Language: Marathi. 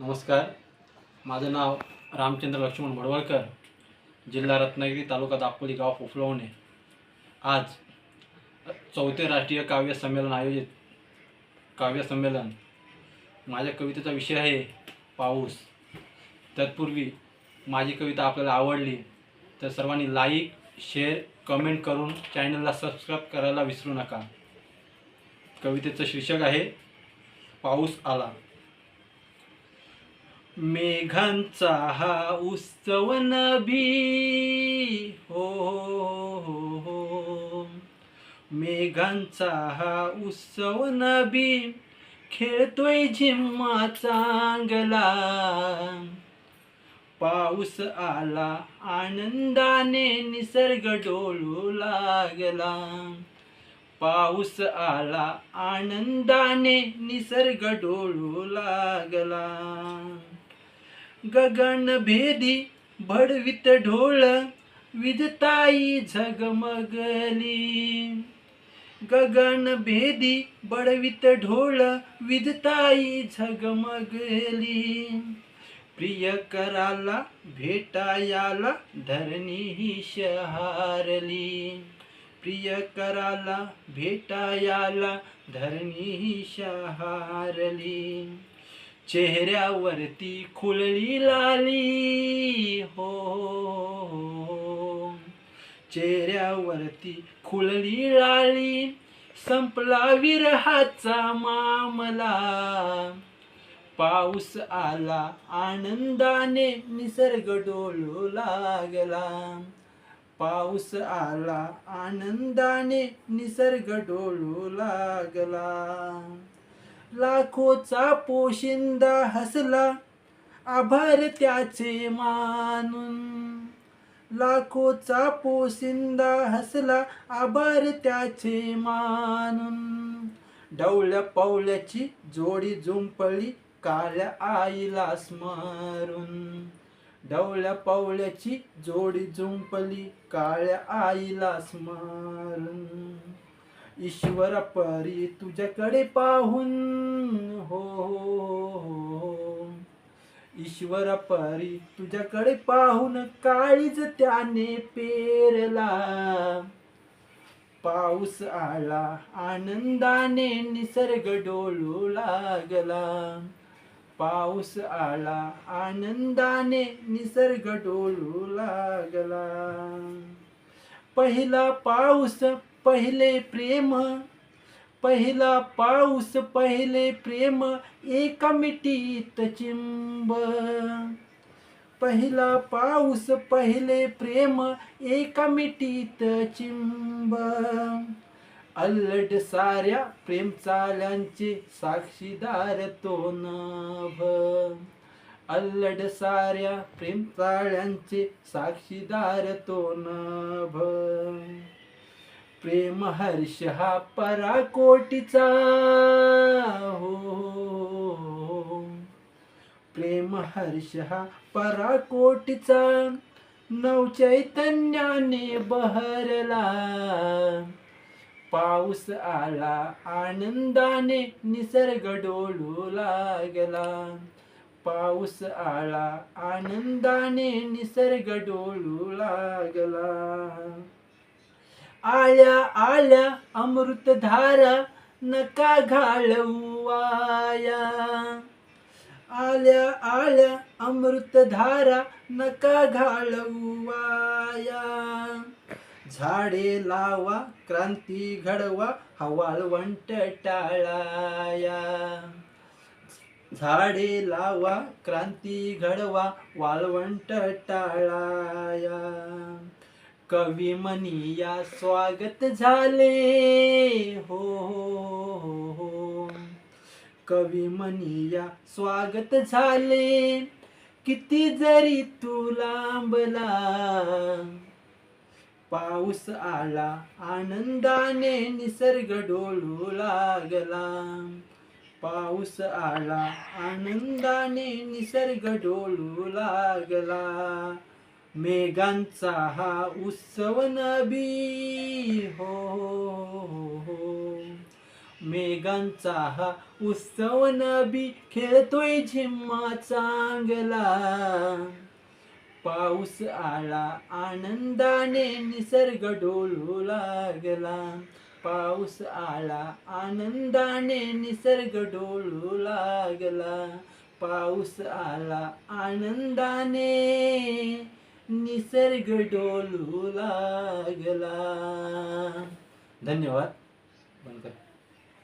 नमस्कार. माझं नाव रामचंद्र लक्ष्मण भडवळकर जिल्हा रत्नागिरी तालुका दापोली गाव पोफलवणे आज चौथे राष्ट्रीय काव्य संमेलन आयोजित काव्य संमेलन. माझ्या कवितेचा विषय आहे पाऊस. तत्पूर्वी माझी कविता आपल्याला आवडली तर सर्वांनी लाईक शेअर कमेंट करून चॅनलला सबस्क्राईब करायला विसरू नका. कवितेचं शीर्षक आहे पाऊस आला. मेघांचा हा उत्सव नभी हो हो हो. मेघांचा हा उत्सव नभी खेळतोय झिम्मा चांगला पाऊस आला आनंदाने निसर्ग डोलू लागला. पाऊस आला आनंदाने निसर्ग डोलू लागला. गगन भेदी भडवित ढोळ विधताई झगमगली. गगन भेदी बडवित ढोळ विधताई झगमगली. प्रिय कराला भेटायाला धरणी ही शहारली. प्रिय कराला भेटायाला धरणी ही शहारली. चेहऱ्यावरती खुलली लाली. हो, हो, हो, हो चेहऱ्यावरती खुलली लाली. संपला विरहाचा मामला. पाऊस आला आनंदाने निसर्ग डोलू लागला. पाऊस आला आनंदाने निसर्ग डोलू लागला. लाखोचा पोशिंदा हसला आभार त्याचे मानून. लाखोचा पोशिंदा हसला आभार त्याचे मानून. डवल्या पावल्याची जोडी झुंपळी काळ्या आईला स्मरून. डवल्या पावल्याची जोडी झुंपली काळ्या आईला स्मरून. ईश्वर परी तुझ्याकडे पाहून हो हो, हो. ईश्वर परी तुझ्याकडे पाहून काळीज त्याने पेरला. पाऊस आला आनंदाने निसर्ग डोलू लागला. पाऊस आला आनंदाने निसर्ग डोलू लागला. पहिला पाऊस पहिले प्रेम पहिला पाऊस पहिले प्रेम एका मिठीत चिंब। पहिला पाऊस पहिले प्रेम एका मिठीत चिंब। अल्लड साऱ्या प्रेम चाल्यांचे साक्षीदार तो नभ। अल्लड साऱ्या प्रेम चाळ्यांचे साक्षीदार तो नभ। प्रेम हर्ष हा पराकोटीचा. हो, हो, हो प्रेम हर्ष हा पराकोटीचा. नव चैतन्याने बहरला. पाऊस आला आनंदाने निसर्ग डोलू लागला. पाऊस आला आनंदाने निसर्ग डोलू लागला. आल्या आल्या अमृतधारा नका घालवाया. आल्या आल्या अमृतधारा नका घालवाया. झाडे लावा क्रांती घडवा हवाळवंट टाळाया. झाडे लावा क्रांती घडवा वाळवंट टाळाया. कवी मनिया स्वागत झाले हो हो, हो. हो. कवी मनिया स्वागत झाले किती जरी तू लांबला पाऊस आला आनंदाने निसर्ग डोलू लागला पाऊस आला आनंदाने निसर्ग डोलू लागला मेघांचा हा उत्सव नबी हो हो, हो, हो, मेघांचा हा उत्सव नबी खेळतोय झिम्मा चांगला. पाऊस आला आनंदाने निसर्ग डोलू लागला. पाऊस आला आनंदाने निसर्ग डोलू लागला. पाऊस आला आनंदाने निसर्ग डोलू लागला. धन्यवाद.